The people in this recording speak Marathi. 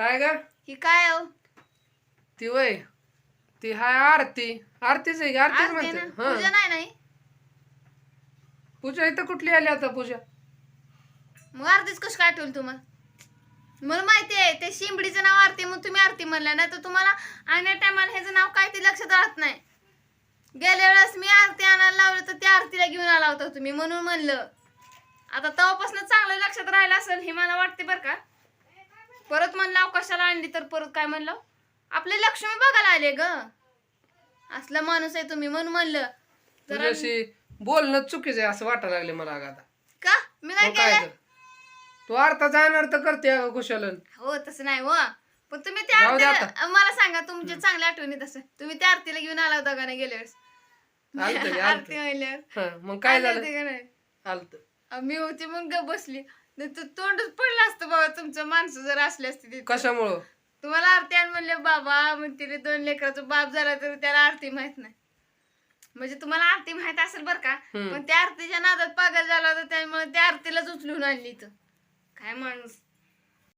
काय ग? ही काय हो? ती वय. ती हाय आरती. आरतीच आहे आरतीच आरती ना? म्हणते. हा. पूजा नाही नाही पूजा इथं कुठली आली आता पूजा? मग आरतीच कसं काय आठवलं तुम्हाला? मला माहिती आहे ते शिंबडीचं नाव आरती मग तुम्ही आरती म्हणलं नाही तर तुम्हाला आणण्या टायमाला ह्याचं नाव काय ते लक्षात राहत नाही. गेल्या वेळेस मी आरती आणायला लावलं तर त्या आरतीला घेऊन आला होता तुम्ही म्हणून म्हणलं. आता तेव्हापासून चांगलं लक्षात राहिलं असेल हे मला वाटते बरं का. कशाला आणली तर परत काय म्हणलं? आपले लक्ष्मी बघायला आले ग. असला माणूस आहे तुम्ही म्हणून म्हणलं. तर तुझ्याशी बोलणं चुकीचं आहे असं वाटायला लागले मला अगं आता. का? मी काय मग काय केलं? तर. तू अर्थाचा अनर्थ करते अगं कुशलन. हो तसं नाही हो. पण तुम्ही त्या जाऊ दे आरतीला मला सांगा तुमच्या चांगल्या आठवणी तसं. तुम्ही त्या आरतीला घेऊन आला होता का नाही गेल्या वेळेस? आलतं की, आलतं. आरती म्हणल्यावर. हा मग काय आले झालं? होते का नाही? आलत. मी होती मग बसली. नाही तर तोंडच पडलं असतं बाबा तुमचं माणसं जर असली असती तिथे. कशामुळं तुम्हाला आरती आण म्हणले बाबा म्हणते रे दोन लेकराचा बाप झाला तर त्याला आरती माहीत नाही म्हणजे तुम्हाला आरती माहीत असेल बरं का हम्म. पण त्या आरतीच्या नादात पागल झाला होता त्यामुळे त्या आरतीलाच उचलून आणली इथं काय माणूस